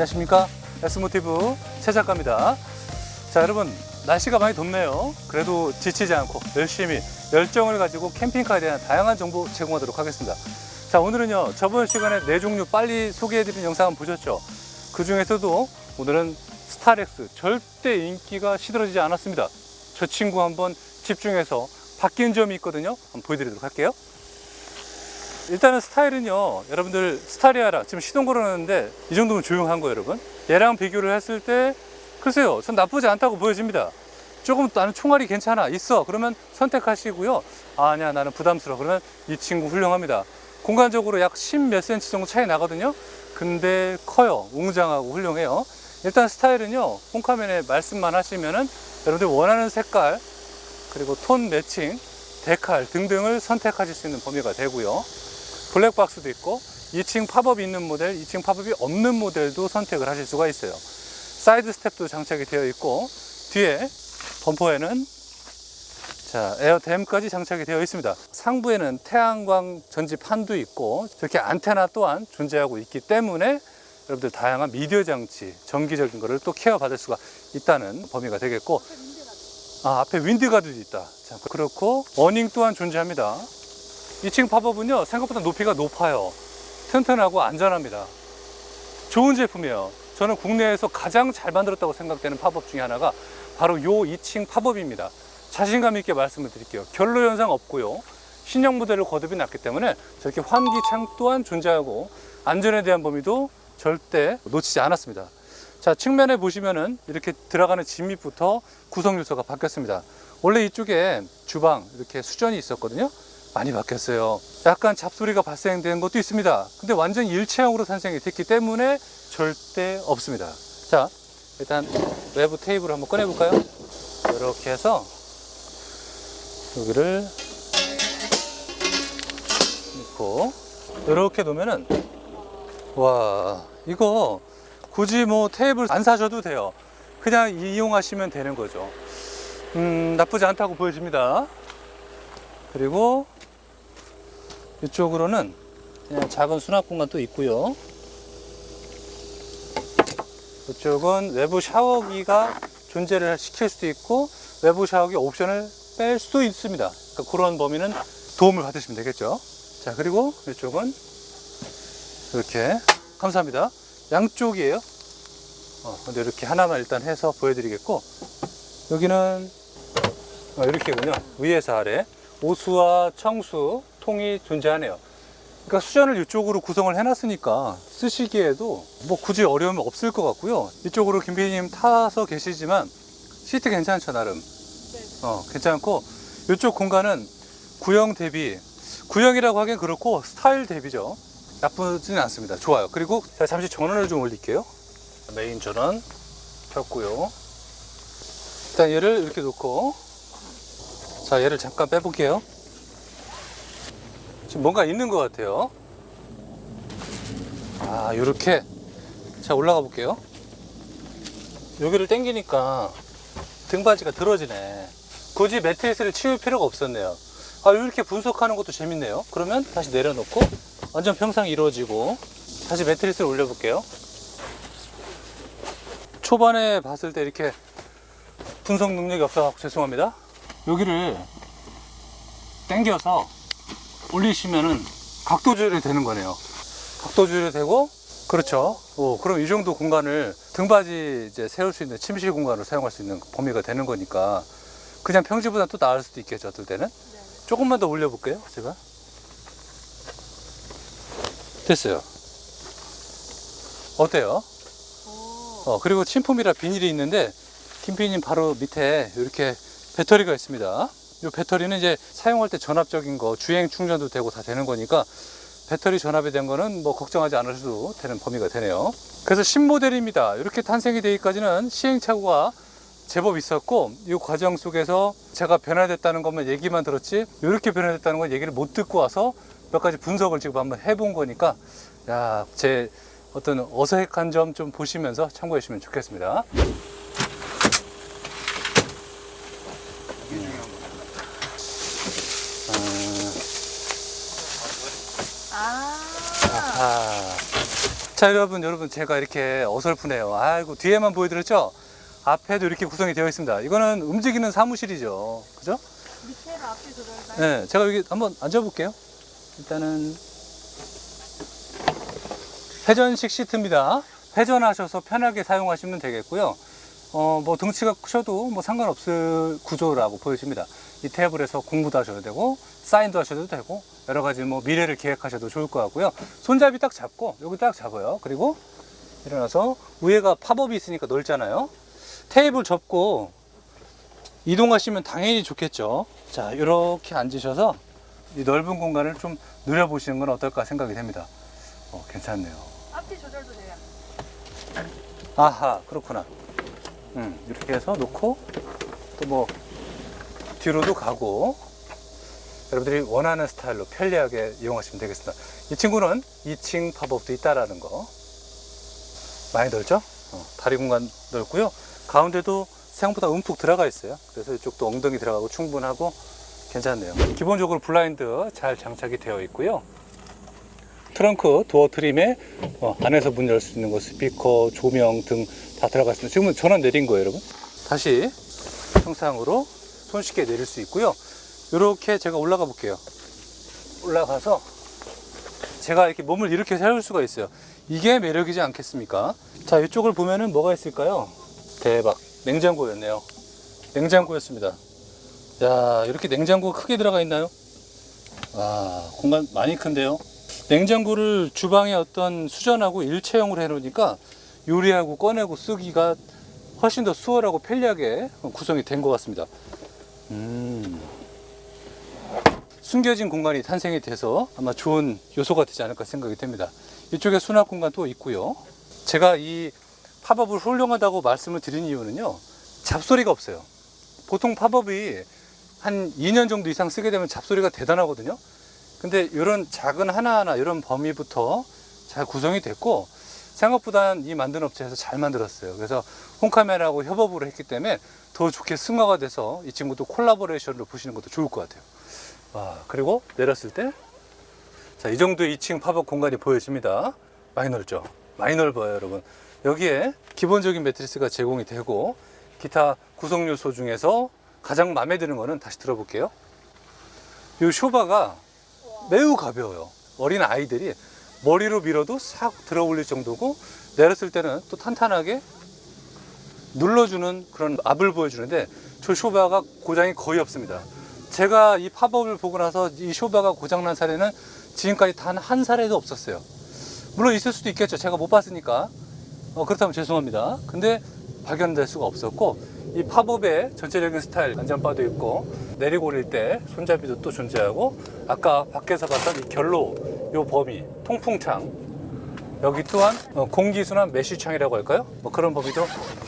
안녕하십니까? S모티브 최 작가입니다. 자 여러분 날씨가 많이 덥네요. 그래도 지치지 않고 열심히 열정을 가지고 캠핑카에 대한 다양한 정보 제공하도록 하겠습니다. 자 오늘은요 저번 시간에 네 종류 빨리 소개해드린 영상 한번 보셨죠? 그 중에서도 오늘은 스타렉스 절대 인기가 시들어지지 않았습니다. 저 친구 한번 집중해서 바뀐 점이 있거든요. 한번 보여드리도록 할게요 일단은 스타일은요 여러분들 스타리아라. 지금 시동 걸어놨는데 이 정도면 조용한 거예요 여러분. 얘랑 비교를 했을 때 글쎄요 전 나쁘지 않다고 보여집니다. 조금 나는 총알이 괜찮아 있어. 그러면 선택하시고요. 아, 아니야 나는 부담스러워. 그러면 이 친구 훌륭합니다. 공간적으로 약 10 몇 센치 정도 차이 나거든요. 근데 커요. 웅장하고 훌륭해요. 일단 스타일은요 홈카면에 말씀만 하시면은 여러분들 원하는 색깔 그리고 톤 매칭 데칼 등등을 선택하실 수 있는 범위가 되고요 블랙박스도 있고 2층 팝업이 있는 모델, 2층 팝업이 없는 모델도 선택을 하실 수가 있어요. 사이드 스텝도 장착이 되어 있고 뒤에 범퍼에는 자 에어댐까지 장착이 되어 있습니다. 상부에는 태양광 전지판도 있고 저렇게 안테나 또한 존재하고 있기 때문에 여러분들 다양한 미디어 장치, 정기적인 거를 또 케어 받을 수가 있다는 범위가 되겠고 아 앞에 윈드가드도 있다. 자 그렇고 어닝 또한 존재합니다. 2층 팝업은요 생각보다 높이가 높아요. 튼튼하고 안전합니다. 좋은 제품이에요. 저는 국내에서 가장 잘 만들었다고 생각되는 팝업 중에 하나가 바로 요 2층 팝업입니다. 자신감 있게 말씀을 드릴게요. 결로 현상 없고요. 신형 모델을 거듭이 났기 때문에 저렇게 환기창 또한 존재하고 안전에 대한 범위도 절대 놓치지 않았습니다. 자 측면에 보시면은 이렇게 들어가는 진밑부터 구성 요소가 바뀌었습니다. 원래 이쪽에 주방 이렇게 수전이 있었거든요 많이 바뀌었어요. 약간 잡소리가 발생된 것도 있습니다. 근데 완전 일체형으로 탄생이 됐기 때문에 절대 없습니다. 자, 일단 외부 테이블을 한번 꺼내볼까요? 이렇게 해서 여기를 넣고 이렇게 놓으면은 와 이거 굳이 뭐 테이블 안 사셔도 돼요. 그냥 이용하시면 되는 거죠. 음, 나쁘지 않다고 보여집니다. 그리고 이쪽으로는 그냥 작은 수납 공간도 있고요. 이쪽은 외부 샤워기가 존재를 시킬 수도 있고 외부 샤워기 옵션을 뺄 수도 있습니다. 그러니까 그런 범위는 도움을 받으시면 되겠죠. 자 그리고 이쪽은 이렇게 감사합니다. 양쪽이에요. 어, 근데 이렇게 하나만 일단 해서 보여드리겠고 여기는 어, 이렇게군요. 위에서 아래 오수와 청수 통이 존재하네요. 그러니까 수전을 이쪽으로 구성을 해놨으니까 쓰시기에도 뭐 굳이 어려움이 없을 것 같고요. 이쪽으로 김PD님 타서 계시지만 시트 괜찮죠 나름. 어 괜찮고 이쪽 공간은 구형 대비 구형이라고 하기엔 그렇고 스타일 대비죠. 나쁘지는 않습니다. 좋아요. 그리고 잠시 전원을 좀 올릴게요. 메인 전원 켰고요. 일단 얘를 이렇게 놓고 자 얘를 잠깐 빼볼게요. 지금 뭔가 있는 것 같아요. 아, 요렇게. 자, 올라가 볼게요. 여기를 당기니까 등받이가 들어지네. 굳이 매트리스를 치울 필요가 없었네요. 아, 이렇게 분석하는 것도 재밌네요. 그러면 다시 내려놓고 완전 평상이 이루어지고 다시 매트리스를 올려볼게요. 초반에 봤을 때 이렇게 분석 능력이 없어서 죄송합니다. 여기를 당겨서 올리시면은 각도 조절이 되는 거네요. 각도 조절이 되고 그렇죠. 오, 그럼 이 정도 공간을 등받이 이제 세울 수 있는 침실 공간으로 사용할 수 있는 범위가 되는 거니까 그냥 평지보다 또 나을 수도 있겠죠. 어떨 때는 조금만 더 올려볼게요. 제가 됐어요. 어때요? 어, 그리고 침품이라 비닐이 있는데 김PD님 바로 밑에 이렇게 배터리가 있습니다. 이 배터리는 이제 사용할 때 전압적인 거 주행 충전도 되고 다 되는 거니까 배터리 전압이 된 거는 뭐 걱정하지 않으셔도 되는 범위가 되네요. 그래서 신모델입니다. 이렇게 탄생이 되기까지는 시행착오가 제법 있었고 이 과정 속에서 제가 변화됐다는 것만 얘기만 들었지 이렇게 변화됐다는 건 얘기를 못 듣고 와서 몇 가지 분석을 지금 한번 해본 거니까 야 제 어떤 어색한 점 좀 보시면서 참고해 주시면 좋겠습니다. 자 여러분 여러분 제가 이렇게 어설프네요. 아이고 뒤에만 보여드렸죠? 앞에도 이렇게 구성이 되어 있습니다. 이거는 움직이는 사무실이죠. 그죠? 밑에로 앞에 조절까지. 네 제가 여기 한번 앉아 볼게요. 일단은 회전식 시트입니다. 회전하셔서 편하게 사용하시면 되겠고요. 어 뭐 등치가 크셔도 뭐 상관없을 구조라고 보여집니다 이 테이블에서 공부도 하셔도 되고 사인도 하셔도 되고 여러 가지 뭐 미래를 계획하셔도 좋을 것 같고요. 손잡이 딱 잡고 여기 딱 잡아요. 그리고 일어나서 위에가 팝업이 있으니까 넓잖아요. 테이블 접고 이동하시면 당연히 좋겠죠. 자 이렇게 앉으셔서 이 넓은 공간을 좀 누려보시는 건 어떨까 생각이 됩니다. 어, 괜찮네요. 앞뒤 조절도 돼요. 아하 그렇구나. 음, 이렇게 해서 놓고 또 뭐 뒤로도 가고 여러분들이 원하는 스타일로 편리하게 이용하시면 되겠습니다. 이 친구는 2층 팝업도 있다라는 거. 많이 넓죠? 어, 다리 공간 넓고요. 가운데도 생각보다 움푹 들어가 있어요. 그래서 이쪽도 엉덩이 들어가고 충분하고 괜찮네요. 기본적으로 블라인드 잘 장착이 되어 있고요. 트렁크 도어 트림에 어, 안에서 문 열 수 있는 거 스피커 조명 등 다 들어가 있습니다. 지금은 전원 내린 거예요 여러분? 다시 평상으로 손쉽게 내릴 수 있고요. 이렇게 제가 올라가 볼게요. 올라가서 제가 이렇게 몸을 이렇게 세울 수가 있어요. 이게 매력이지 않겠습니까? 자 이쪽을 보면은 뭐가 있을까요? 대박. 냉장고였네요. 냉장고였습니다. 야 이렇게 냉장고가 크게 들어가 있나요? 와 공간 많이 큰데요? 냉장고를 주방에 어떤 수전하고 일체형으로 해놓으니까 요리하고 꺼내고 쓰기가 훨씬 더 수월하고 편리하게 구성이 된 것 같습니다. 음, 숨겨진 공간이 탄생이 돼서 아마 좋은 요소가 되지 않을까 생각이 됩니다. 이쪽에 수납 공간도 있고요. 제가 이 팝업을 훌륭하다고 말씀을 드린 이유는요. 잡소리가 없어요. 보통 팝업이 한 2년 정도 이상 쓰게 되면 잡소리가 대단하거든요. 근데 이런 작은 하나하나 이런 범위부터 잘 구성이 됐고 생각보다 이 만든 업체에서 잘 만들었어요. 그래서 홈카메라하고 협업을 했기 때문에 더 좋게 승화가 돼서 이 친구도 콜라보레이션으로 보시는 것도 좋을 것 같아요. 와, 그리고 내렸을 때 자, 이 정도 2층 팝업 공간이 보여집니다. 많이 넓죠? 많이 넓어요, 여러분. 여기에 기본적인 매트리스가 제공이 되고 기타 구성 요소 중에서 가장 마음에 드는 거는 다시 들어볼게요. 이 쇼바가 매우 가벼워요. 어린 아이들이 머리로 밀어도 싹 들어 올릴 정도고 내렸을 때는 또 탄탄하게 눌러주는 그런 압을 보여주는데 저 쇼바가 고장이 거의 없습니다. 제가 이 팝업을 보고 나서 이 쇼바가 고장난 사례는 지금까지 단 한 사례도 없었어요. 물론 있을 수도 있겠죠. 제가 못 봤으니까. 어, 그렇다면 죄송합니다. 근데 발견될 수가 없었고 이 팝업의 전체적인 스타일 안전바도 있고 내리고 올릴 때 손잡이도 또 존재하고 아까 밖에서 봤던 이 결로 요 범위 통풍창 여기 또한 어, 공기순환 메쉬창이라고 할까요? 뭐 그런 범위도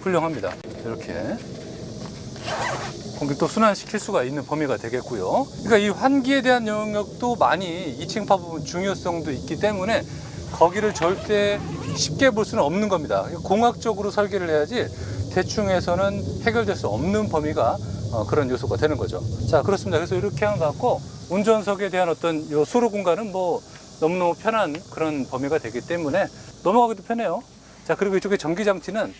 훌륭합니다. 이렇게 공기 또 순환시킬 수가 있는 범위가 되겠고요. 그러니까 이 환기에 대한 영역도 많이 2층 팝업은 중요성도 있기 때문에 거기를 절대 쉽게 볼 수는 없는 겁니다. 공학적으로 설계를 해야지 대충 해서는 해결될 수 없는 범위가 어, 그런 요소가 되는 거죠. 자, 그렇습니다. 그래서 이렇게 한 것 같고 운전석에 대한 어떤 요 수로 공간은 뭐 너무너무 편한 그런 범위가 되기 때문에 넘어가기도 편해요. 자, 그리고 이쪽에 전기 장치는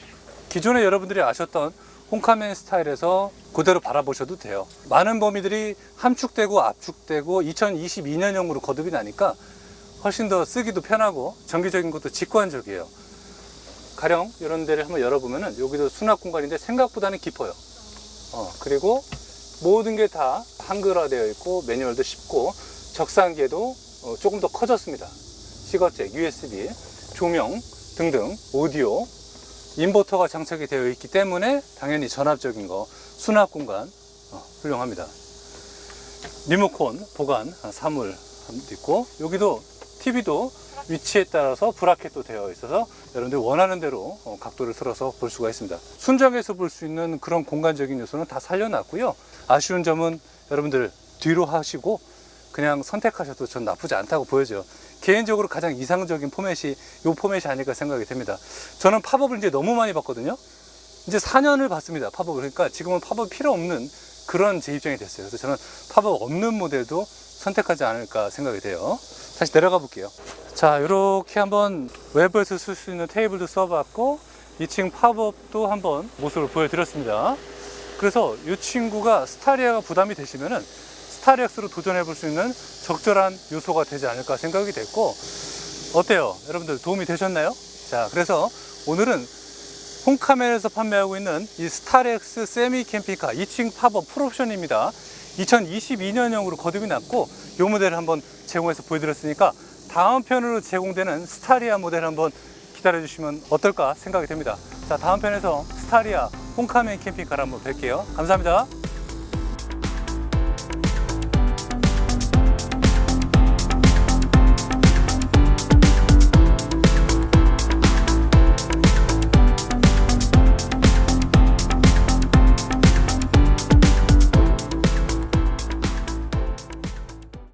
기존에 여러분들이 아셨던 홈카멘 스타일에서 그대로 바라보셔도 돼요. 많은 범위들이 함축되고 압축되고 2022년형으로 거듭이 나니까 훨씬 더 쓰기도 편하고 정기적인 것도 직관적이에요. 가령 이런 데를 한번 열어보면은 여기도 수납 공간인데 생각보다는 깊어요. 어, 그리고 모든 게 다 한글화 되어 있고 매뉴얼도 쉽고 적상기에도 어, 조금 더 커졌습니다. 시거잭, USB, 조명 등등 오디오 인버터가 장착이 되어 있기 때문에 당연히 전압적인 거 수납 공간 어, 훌륭합니다. 리모컨 보관 아, 사물 있고 여기도 TV도 위치에 따라서 브라켓도 되어 있어서 여러분들 원하는 대로 어, 각도를 틀어서 볼 수가 있습니다. 순정에서 볼 수 있는 그런 공간적인 요소는 다 살려놨고요. 아쉬운 점은 여러분들 뒤로 하시고 그냥 선택하셔도 전 나쁘지 않다고 보여져요. 개인적으로 가장 이상적인 포맷이 이 포맷이 아닐까 생각이 됩니다. 저는 팝업을 이제 너무 많이 봤거든요. 이제 4년을 봤습니다. 팝업을. 그러니까 지금은 팝업 필요 없는 그런 제 입장이 됐어요. 그래서 저는 팝업 없는 모델도 선택하지 않을까 생각이 돼요. 다시 내려가 볼게요. 자, 이렇게 한번 외부에서 쓸 수 있는 테이블도 써봤고 2층 팝업도 한번 모습을 보여드렸습니다. 그래서 이 친구가 스타리아가 부담이 되시면은 스타리엑스로 도전해 볼 수 있는 적절한 요소가 되지 않을까 생각이 됐고 어때요? 여러분들 도움이 되셨나요? 자, 그래서 오늘은 홈카멜에서 판매하고 있는 이 스타렉스 세미 캠핑카 2층 팝업 풀옵션입니다. 2022년형으로 거듭이 났고 이 모델을 한번 제공해서 보여드렸으니까 다음 편으로 제공되는 스타리아 모델 한번 기다려 주시면 어떨까 생각이 됩니다. 자, 다음 편에서 스타리아 홈카멜 캠핑카를 한번 뵐게요. 감사합니다.